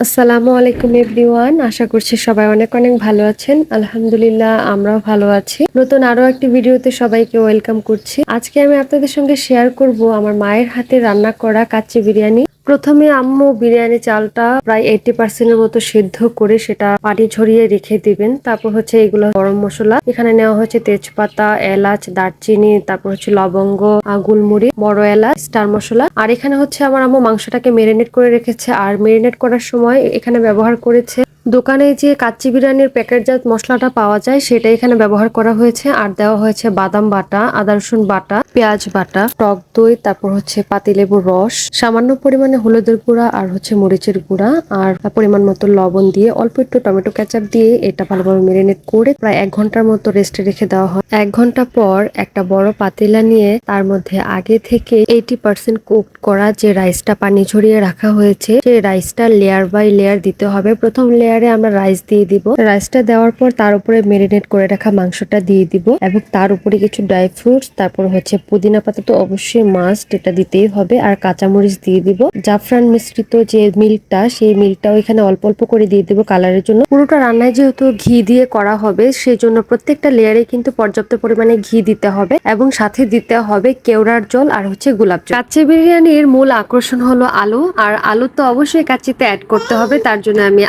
আসসালামু আলাইকুম এভরিওয়ান। আশা করছি সবাই অনেক অনেক ভালো আছেন। আলহামদুলিল্লাহ, আমরাও ভালো আছি। নতুন আরও একটি ভিডিওতে সবাইকে ওয়েলকাম করছি। আজকে আমি আপনাদের সঙ্গে শেয়ার করব আমার মায়ের হাতে রান্না করা কাচ্চি বিরিয়ানি। প্রথমে আম্মু বিরিয়ানি চালটা প্রায় এইটি পার্সেন্টের মতো সিদ্ধ করে সেটা পানি ঝরিয়ে রেখে দিবেন। তারপর হচ্ছে এগুলো গরম মশলা। এখানে নেওয়া হচ্ছে তেজপাতা, এলাচ, দারচিনি, তারপর হচ্ছে লবঙ্গ গুলমুড়ি বড় এলাচ, স্টার মশলা। আর এখানে হচ্ছে আমার আম্মু মাংসটাকে মেরিনেট করে রেখেছে। আর মেরিনেট করার সময় এখানে ব্যবহার করেছে দোকানে যে কাচ্চি বিরিয়ানির প্যাকেটজাত মশলাটা পাওয়া যায়, সেটা এখানে ব্যবহার করা হয়েছে। আর দেওয়া হয়েছে বাদাম বাটা, আদা রসুন বাটা, পেঁয়াজ বাটা, টক দই, তারপর হচ্ছে পাতিলেবুর রস, সামান্য পরিমাণে হলুদের গুঁড়া আর হচ্ছে মরিচের গুঁড়া, আর পরিমাণ মতো লবণ দিয়ে অল্প একটু টমেটো কেচাপ দিয়ে এটা ভালোভাবে মেরিনেট করে প্রায় এক ঘণ্টার মতো রেস্টে রেখে দেওয়া হয়। এক ঘণ্টা পর একটা বড় পাতিলা নিয়ে তার মধ্যে আগে থেকে এইটি পার্সেন্ট কুক করা যে রাইসটা পানি ঝরিয়ে রাখা হয়েছে, সেই রাইসটা লেয়ার বাই লেয়ার দিতে হবে। প্রথম লেয়ারে আমরা রাইস দিয়ে দিব। রাইসটা দেওয়ার পর তার উপরে মেরিনেট করে রাখা মাংসটা দিয়ে দিব এবং তার উপরে কিছু ড্রাই ফ্রুটস তারপর হচ্ছে পুদিনা পাতা তো অবশ্যই মাস্ট এটা দিতেই হবে। আর কাঁচামরিচ দিয়ে দিব। জাফরান মিশ্রিত যে মিল্কটা সেই মিল্কটাও এখানে অল্প অল্প করে দিয়ে দিব কালারের জন্য। পুরোটা রান্নায় যেহেতু ঘি দিয়ে করা হবে সেই জন্য প্রত্যেকটা লেয়ারে কিন্তু পর্যাপ্ত পরিমাণে ঘি দিতে হবে এবং সাথে দিতে হবে কেওড়ার জল আর হচ্ছে গোলাপ জল। কাচ্চি বিরিয়ানির মূল আকর্ষণ হলো আলু। আর আলু তো অবশ্যই কাচ্চিতে অ্যাড করতে হবে, তার জন্য আমি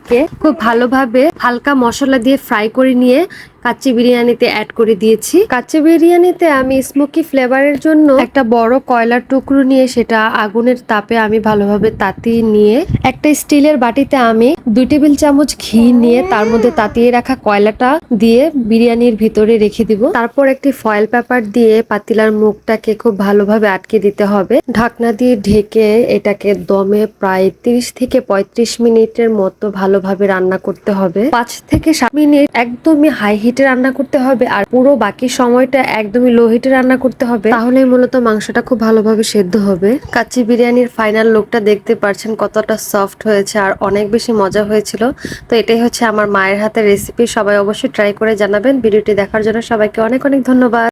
আলুগুলোকে খুব ভালোভাবে হালকা মশলা দিয়ে ফ্রাই করে নিয়ে কাচ্চি বিরিয়ানিতে অ্যাড করে দিয়েছি। কাচ্চি বিরিয়ানিতে আমি স্মোকি ফ্লেভারের জন্য একটা বড় কয়লার টুকরো নিয়ে সেটা আগুনের তাপে আমি ভালোভাবে তাতিয়ে নিয়ে, একটা স্টিলের বাটিতে আমি দুই টেবিল চামচ ঘি নিয়ে তার মধ্যে তাতিয়ে রাখা কয়লাটা দিয়ে বিরিয়ানির ভিতরে রেখে দিব। তারপর একটি ফয়েল পেপার দিয়ে পাতিলার মুখটাকে খুব ভালোভাবে আটকে দিতে হবে। ঢাকনা দিয়ে ঢেকে এটাকে দমে প্রায় তিরিশ থেকে পঁয়ত্রিশ মিনিটের মতো ভালোভাবে রান্না করতে হবে। পাঁচ থেকে সাত মিনিট একদমই হাই হিটে রান্না করতে হবে আর পুরো বাকি সময়টা একদমই লো হিটে রান্না করতে হবে। তাহলেই মূলত মাংসটা খুব ভালোভাবে সেদ্ধ হবে। কাচ্চি বিরিয়ানির ফাইনাল লুকটা দেখতে পারছেন কতটা সফট হয়েছে আর অনেক বেশি মজা হয়েছিল। তো এটাই হচ্ছে আমার মায়ের হাতে রেসিপি সবাই অবশ্যই ট্রাই করে জানাবেন। ভিডিওটি দেখার জন্য সবাইকে অনেক অনেক ধন্যবাদ।